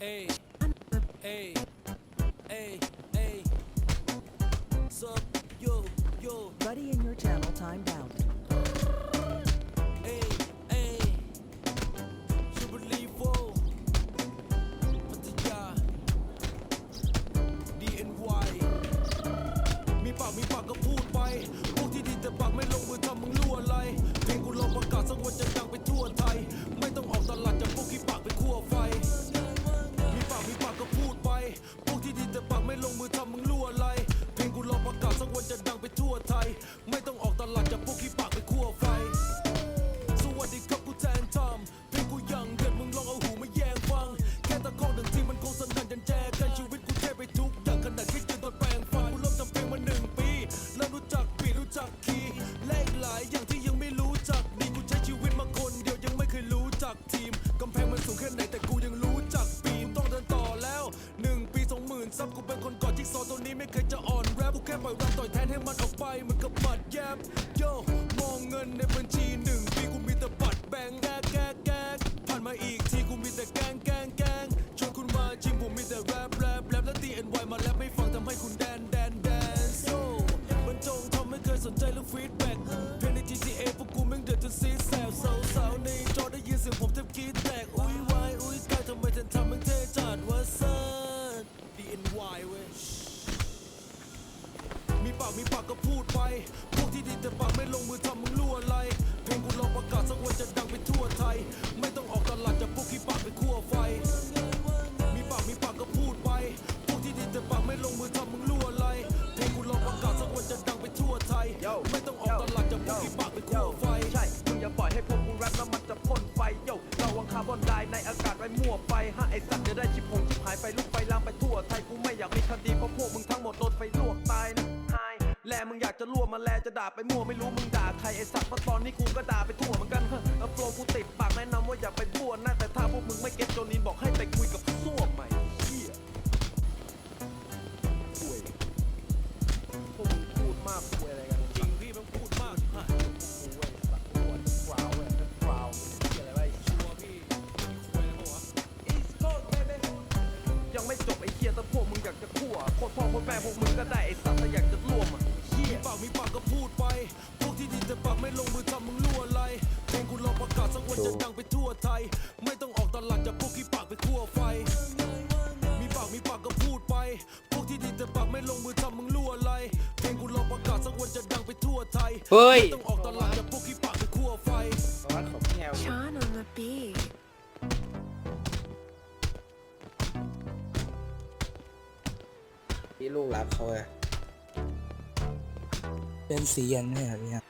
Hey, hey, hey, hey. Sup, yo, yo, Buddy in your channel timed out. แค่ปล่อยแรปต่อยแทนให้มันออกไปเหมือนกับบัตรแยบโยมองเงินในบัญชีหนึ่งปีกูมีแต่บัตรแบงค์แกกแกกแกกผ่านมาอีกทีกูมีแต่แกงแกงแกงชวนคุณมาชิมผมมีแต่แรปแรปแรปและ DNY มาแรปไม่ฟังทำให้คุณแดนแดนแดนโซ่บรรจงทำไม่เคยสนใจเรื่องฟีดแบ็กเพลงใน GTA พวกกูแม่งเดือดจนซีดแสบสาากมีปากก็พูดไป พวกที่ดีแต่ปากไม่ลงมือทำมึงรั่วอะไรเพลงกูลองประกาศสักวันจะดังไปทั่วไทย ไม่ต้องออกตลาดจากพวกที่ปากไปคั่วไฟ มีปากมีปากก็พูดไป พวกที่ดีแต่ปากไม่ลงมือทำมึงรั่วอะไรเพลงกูลองประกาศสักวันจะดังไปทั่วไทย ไม่ต้องออกตลาดจากพวกที่ปากไปคั่วไฟ ใช่มึงอย่าปล่อยให้พวกกูแรปแล้วมันจะพ่นไฟโยเราวังคาร์บอนไดในอากาศไว้มั่วไปฮะไอสัตว์จะได้ชิบหงชิบหายไปลุกไปลามไปทั่วไทยกูไม่อยากมีคดีเพราะพวกมึงทั้งหมดโดนไฟ มึงอยากจะรั่วมาแลจะด่าไปมั่วไม่รู้มึงด่าใครไอสัตว์เพราะตอนนี้กูก็ด่าไปทั่วเหมือนกันเฮ้อโฟลว์กูติดปากแนะนำว่าอย่าไปบ้วนนะแต่ถ้าพวกมึงไม่เก็ตโจนินบอกให้ไปคุยกับส้วมใหม่เหี้ยคุยพวกมึงพูดมากคุยอะไรกันจริงพี่มันพูดมากฮะกูเว้ยสัตว์อ้วนฟราวเว้ยฟราวเหี้ยอะไรวะไอ้ชัวร์พี่คุยแล้วปะวะยังไม่จบไอ้เหี้ยแต่พวกมึงอยากจะคั่วโคตรพ่อโคตรแม่พวกมึงก็ได้ไอ้สัตว์ถ้าอยากจะร่วมอะเหี้มีย ปากมีปากก็พูดไป พวกที่ดีแต่ปากไม่ลงมือทำมึงรั่วอะไรเพลงกูลองประกาศสักวันจะดังไปทั่วไทย ไม่ต้องออกตลาดจากพวกที่ปากไปคั่วไฟ มีปากมีปากก็พูดไป พวกที่ดีแต่ปากไม่ลงมือทำมึงรั่วอะไรเพลงกูลองประกาศสักวันจะดังไปทั่วไทยเฮ้ย ไม่ต้องออกตลาดจากพวกที่ปากไปคั่วไฟ วัดของแถว Sean on the beat. ที่ลูกรักเขาไง เป็นสียันไม่เหรอพี่ครับ